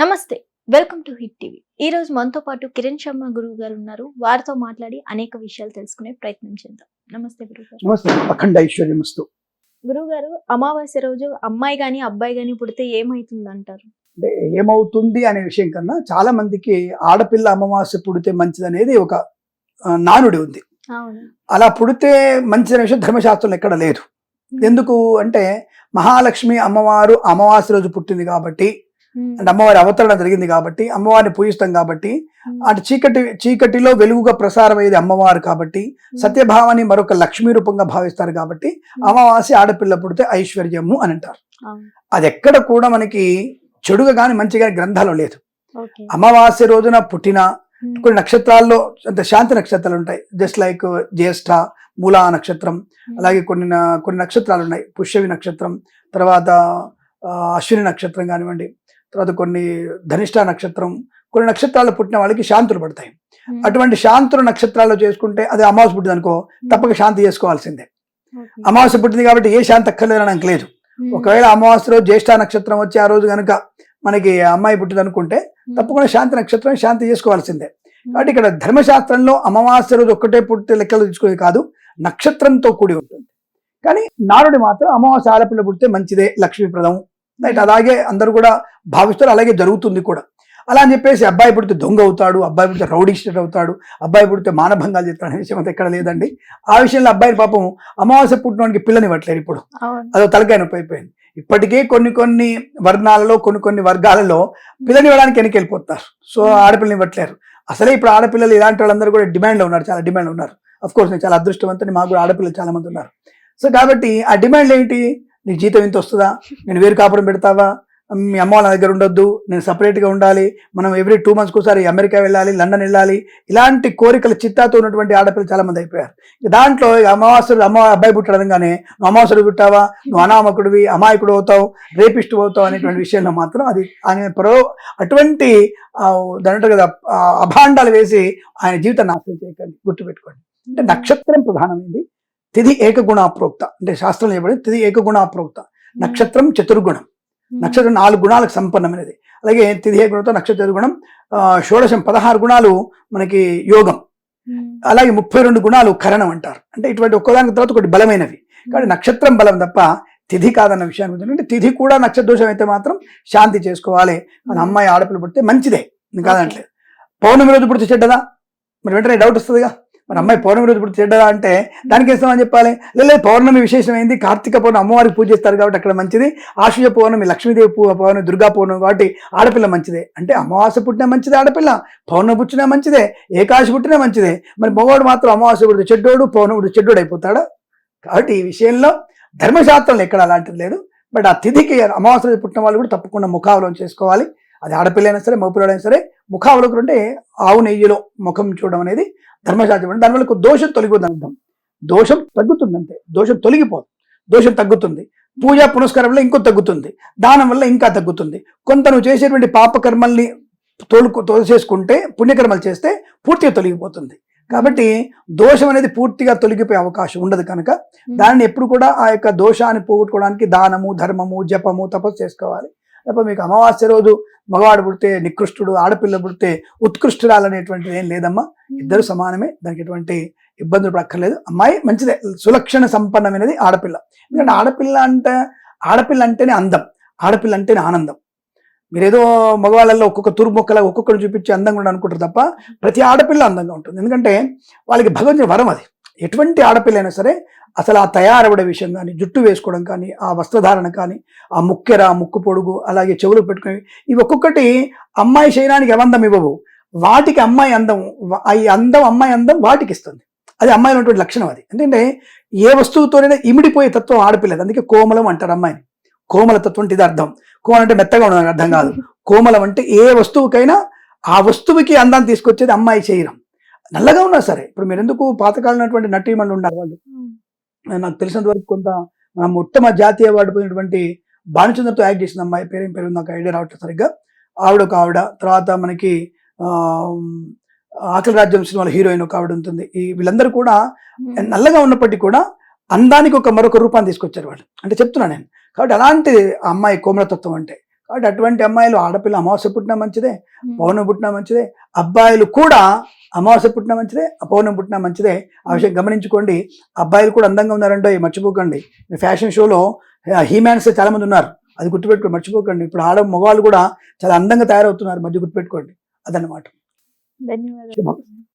నమస్తే welcome to hit TV. ఈ రోజు మనతో పాటు కిరణ్ శర్మ గురువు గారు ఉన్నారు. వారితో మాట్లాడి అనేక విషయాలు తెలుసుకునే ప్రయత్నం చేద్దాం. నమస్తే గురువు గారు. నమస్తే అఖండ ఐశ్వర్యమస్తు గురువు గారు అమావాస్య రోజు అమ్మాయి గాని అబ్బాయి గాని పుడితే ఏమైతుంది అంటారు అంటే ఏమవుతుంది అనే విషయం కన్నా చాలా మందికి ఆడపిల్ల అమావాస్య పుడితే మంచిది అనేది ఒక నానుడి ఉంది. అలా పుడితే మంచిదనే విషయం ధర్మశాస్త్రంలో ఎక్కడ లేదు. ఎందుకు అంటే మహాలక్ష్మి అమ్మవారు అమావాస్య రోజు పుట్టింది కాబట్టి అంటే అమ్మవారి అవతరణ జరిగింది కాబట్టి అమ్మవారిని పూజిస్తాం కాబట్టి ఉమ్, అటు చీకటి చీకటిలో వెలుగుగా ప్రసారం అయ్యేది అమ్మవారు కాబట్టి ఉమ్, సత్యభావాన్ని మరొక లక్ష్మీ రూపంగా భావిస్తారు కాబట్టి అమావాస్య ఆడపిల్ల పుడితే ఐశ్వర్యము అని అంటారు. అవును. అది ఎక్కడ కూడా మనకి చెడుగా కానీ మంచిగా గ్రంథాలు లేదు. అమావాస్య రోజున పుట్టిన కొన్ని నక్షత్రాల్లో అంటే శాంతి నక్షత్రాలు ఉంటాయి. జస్ట్ లైక్ జ్యేష్ఠ మూలా నక్షత్రం అలాగే కొన్ని కొన్ని నక్షత్రాలు ఉన్నాయి. పుష్యవి నక్షత్రం తర్వాత అశ్విని నక్షత్రం కానివ్వండి తర్వాత కొన్ని ధనిష్ట నక్షత్రం కొన్ని నక్షత్రాల్లో పుట్టిన వాళ్ళకి శాంతులు పడతాయి. అటువంటి శాంతులు నక్షత్రాల్లో చేసుకుంటే అది అమావాస్య పుట్టింది అనుకో తప్పక శాంతి చేసుకోవాల్సిందే. అమావాస్య పుట్టింది కాబట్టి ఏ శాంతి అక్కర్లేదని నాకు లేదు. ఒకవేళ అమావాస్య రోజు జ్యేష్ఠ నక్షత్రం వచ్చి ఆ రోజు కనుక మనకి అమ్మాయి పుట్టింది అనుకుంటే తప్పకుండా శాంతి నక్షత్రం శాంతి చేసుకోవాల్సిందే. కాబట్టి ఇక్కడ ధర్మశాస్త్రంలో అమావాస్య రోజు ఒక్కటే పుట్టితే లెక్కలు తీసుకునేది కాదు నక్షత్రంతో కూడి ఉంటుంది. కానీ నారుడి మాత్రం అమావాస్య ఆడపిల్ల పుడితే మంచిదే లక్ష్మీప్రదం రైట్ అలాగే అందరూ కూడా భావిస్తారు అలాగే జరుగుతుంది కూడా. అలా అని చెప్పేసి అబ్బాయి పుడితే దొంగ అవుతాడు అబ్బాయి పుడితే రౌడీ స్టేట్ అవుతాడు అబ్బాయి పుడితే మానభంగాలు చేస్తాడు అనే విషయం అంతా ఎక్కడ లేదండి. ఆ విషయంలో అబ్బాయి పాపం అమావాస్య పుట్టినవాడికి పిల్లనివ్వట్లేరు ఇప్పుడు. అదో తలకాయ నొప్పి అయిపోయింది. ఇప్పటికే కొన్ని కొన్ని వర్ణాలలో కొన్ని కొన్ని వర్గాలలో పిల్లనివ్వడానికి వెనక్కి వెళ్ళిపోతారు సో ఆడపిల్లని ఇవ్వట్లేరు. అసలే ఇప్పుడు ఆడపిల్లలు ఇలాంటి వాళ్ళందరూ కూడా డిమాండ్లో ఉన్నారు చాలా డిమాండ్ ఉన్నారు. అఫ్ కోర్స్ నేను చాలా అదృష్టవంతుని మాకు కూడా ఆడపిల్లలు చాలా మంది ఉన్నారు. సో కాబట్టి ఆ డిమాండ్ ఏంటి? నీకు జీతం ఇంత వస్తుందా? నేను వేరు కాపురం పెడతావా? మీ అమ్మ వాళ్ళ దగ్గర ఉండొద్దు. నేను సపరేట్గా ఉండాలి. మనం ఎవ్రీ టూ మంత్స్కి ఒకసారి అమెరికా వెళ్ళాలి లండన్ వెళ్ళాలి. ఇలాంటి కోరికల చిత్తాతో ఉన్నటువంటి ఆడపిల్లలు చాలా మంది అయిపోయారు. దాంట్లో ఇక అమావాస్యలు అమ్మ అబ్బాయి పుట్టడంగానే నువ్వు అమావాస్యుడు పుట్టావా? నువ్వు అనామకుడివి అమాయకుడు అవుతావు రేపిస్ట్ అవుతావు అనేటువంటి విషయంలో మాత్రం అది ఆయన ప్రో అటువంటి దాని కదా అభాండాలు వేసి ఆయన జీవితాన్ని నాశనం చేయకండి గుర్తుపెట్టుకోండి. అంటే నక్షత్రం ప్రధానమైంది. తిథి ఏకగుణాప్రోక్త. అంటే శాస్త్రం చెప్పబడి తిథి ఏకగుణాప్రోక్త. నక్షత్రం చతుర్గుణం. నక్షత్రం నాలుగు గుణాలకు సంపన్నమైనది. అలాగే తిథి ఏకగుణంతో నక్షత్ర గుణం ఆ, షోడశం పదహారు గుణాలు మనకి యోగం. అలాగే ముప్పై రెండు గుణాలు కరణం అంటారు. అంటే ఇటువంటి ఒక్కదానికి తర్వాత ఒకటి బలమైనవి. కాబట్టి నక్షత్రం బలం తప్ప తిథి కాదన్న విషయాన్ని అంటే తిథి కూడా నక్షత్ర దోషం అయితే మాత్రం శాంతి చేసుకోవాలి. మన అమ్మాయి ఆడపిల్ల పుడితే మంచిదే. కాదంటలేదు. పౌర్ణమి రోజు పుడితే చెడ్డదా? మరి వెంటనే డౌట్ వస్తుందిగా? మరి అమ్మాయి పౌర్ణమి రోజు ఇప్పుడు చెడ్డదా అంటే దానికి ఇస్తామని చెప్పాలి? లేదు పౌర్ణమి విశేషమైంది కార్తీక పౌర్ణమి అమ్మవారికి పూజ చేస్తారు కాబట్టి అక్కడ మంచిది. ఆశ్వజ పౌర్ణమి లక్ష్మీదేవి పౌర్ణమి దుర్గా పౌర్ణమి కాబట్టి ఆడపిల్ల మంచిదే. అంటే అమావాస్య పుట్టినా మంచిదే ఆడపిల్ల. పౌర్ణమి పుట్టినా మంచిదే. ఏకాశి పుట్టినా మంచిదే. మరి మగవాడు మాత్రం అమావాస్య పుడితే చెడ్డోడు పౌర్ణముడు చెడ్డోడు అయిపోతాడు? కాబట్టి ఈ విషయంలో ధర్మశాస్త్రంలో ఎక్కడ అలాంటిది లేదు. బట్ ఆ తిథికి అమావాస్య పుట్టిన వాళ్ళు కూడా తప్పకుండా ముఖావలం చేసుకోవాలి. అది ఆడపిల్లైనా సరే మగపిల్లడైనా సరే ముఖావలోకనం అంటే ఆవు నెయ్యిలో ముఖం చూడడం అనేది ధర్మశాస్త్రం దానివల్ల దోషం తొలగిపోతుంది అర్థం. దోషం తగ్గుతుంది అంతే దోషం తొలగిపోదు. దోషం తగ్గుతుంది. పూజ పునస్కారంలో ఇంకో తగ్గుతుంది. దానం వల్ల ఇంకా తగ్గుతుంది. కొంత నువ్వు చేసేటువంటి పాపకర్మల్ని తోలుకు తోసేసుకుంటే పుణ్యకర్మలు చేస్తే పూర్తిగా తొలగిపోతుంది. కాబట్టి దోషం అనేది పూర్తిగా తొలగిపోయే అవకాశం ఉండదు కనుక దానిని ఎప్పుడు కూడా ఆ యొక్క దోషాన్ని పోగొట్టుకోవడానికి దానము ధర్మము జపము తపస్సు చేసుకోవాలి. తప్ప మీకు అమావాస్య రోజు మగవాడు పుడితే నికృష్టుడు ఆడపిల్ల పుడితే ఉత్కృష్టురాలు అనేటువంటిది ఏం లేదమ్మా. ఇద్దరు సమానమే దానికి ఎటువంటి ఇబ్బందులు పడక్కర్లేదు. అమ్మాయి మంచిదే సులక్షణ సంపన్నమైనది ఆడపిల్ల. ఎందుకంటే ఆడపిల్ల అంటే ఆడపిల్ల అంటేనే అందం ఆడపిల్ల అంటేనే ఆనందం. మీరేదో మగవాళ్ళల్లో ఒక్కొక్క తూర్పు మొక్కలా ఒక్కొక్కరు చూపించి అందంగా ఉండడం అనుకుంటారు తప్ప ప్రతి ఆడపిల్ల అందంగా ఉంటుంది. ఎందుకంటే వాళ్ళకి భగవంతుని వరం అది. ఎటువంటి ఆడపిల్ల అయినా సరే అసలు ఆ తయారవడే విషయం కానీ జుట్టు వేసుకోవడం కానీ ఆ వస్త్రధారణ కానీ ఆ ముక్కెర ముక్కు పొడుగు అలాగే చెవులు పెట్టుకుని ఇవి ఒక్కొక్కటి అమ్మాయి శరీరానికి అవందం ఇవ్వవు. వాటికి అమ్మాయి అందం ఈ అందం అమ్మాయి అందం వాటికి ఇస్తుంది. అది అమ్మాయిలో ఉన్నటువంటి లక్షణం అది. ఎందుకంటే ఏ వస్తువుతోనైనా ఇమిడిపోయే తత్వం ఆడపిల్లది. అందుకే కోమలం అంటారు అమ్మాయిని. కోమల తత్వం అంటే ఇది అర్థం. కోమలం అంటే మెత్తగా ఉండడం అర్థం కాదు. కోమలం అంటే ఏ వస్తువుకైనా ఆ వస్తువుకి అందాన్ని తీసుకొచ్చేది అమ్మాయి శరీరం. నల్లగా ఉన్నా సరే ఇప్పుడు మీరు ఎందుకు పాతకాలం ఉన్నటువంటి నటీమణులు ఉన్నారు వాళ్ళు? నాకు తెలిసినంత వరకు కొంత మన ఉత్తమ జాతీయ అవార్డు పోయినటువంటి భానుచంద్రతో యాక్ట్ చేసిన అమ్మాయి పేరు ఏం పేరు నాకు ఐడియా రావట్లేదు సరిగ్గా. ఆవిడ ఒక ఆవిడ. తర్వాత మనకి ఆకలి రాజ్యం సినిమాలో హీరోయిన్ ఒక ఆవిడ ఉంటుంది. ఈ వీళ్ళందరూ కూడా నల్లగా ఉన్నప్పటికీ కూడా అందానికి ఒక మరొక రూపాన్ని తీసుకొచ్చారు వాళ్ళు. అంటే చెప్తున్నా నేను. కాబట్టి అలాంటి అమ్మాయి కోమలతత్వం అంటే కాబట్టి అటువంటి అమ్మాయిలు ఆడపిల్ల అమావాస్య పుట్టినా మంచిదే. పౌర్ణమి పుట్టినా మంచిదే. అబ్బాయిలు కూడా అమావాస్య పుట్టినా మంచిదే పౌర్ణమి పుట్టినా మంచిదే. ఆ విషయం గమనించుకోండి. అబ్బాయిలు కూడా అందంగా ఉన్నారంటే మర్చిపోకండి. ఫ్యాషన్ షోలో హీమ్యాన్స్ చాలా మంది ఉన్నారు. అది గుర్తుపెట్టుకోండి మర్చిపోకండి. ఇప్పుడు ఆడ మగవాళ్ళు కూడా చాలా అందంగా తయారవుతున్నారు. మధ్య గుర్తుపెట్టుకోండి. అదన్నమాట. ధన్యవాదాలు.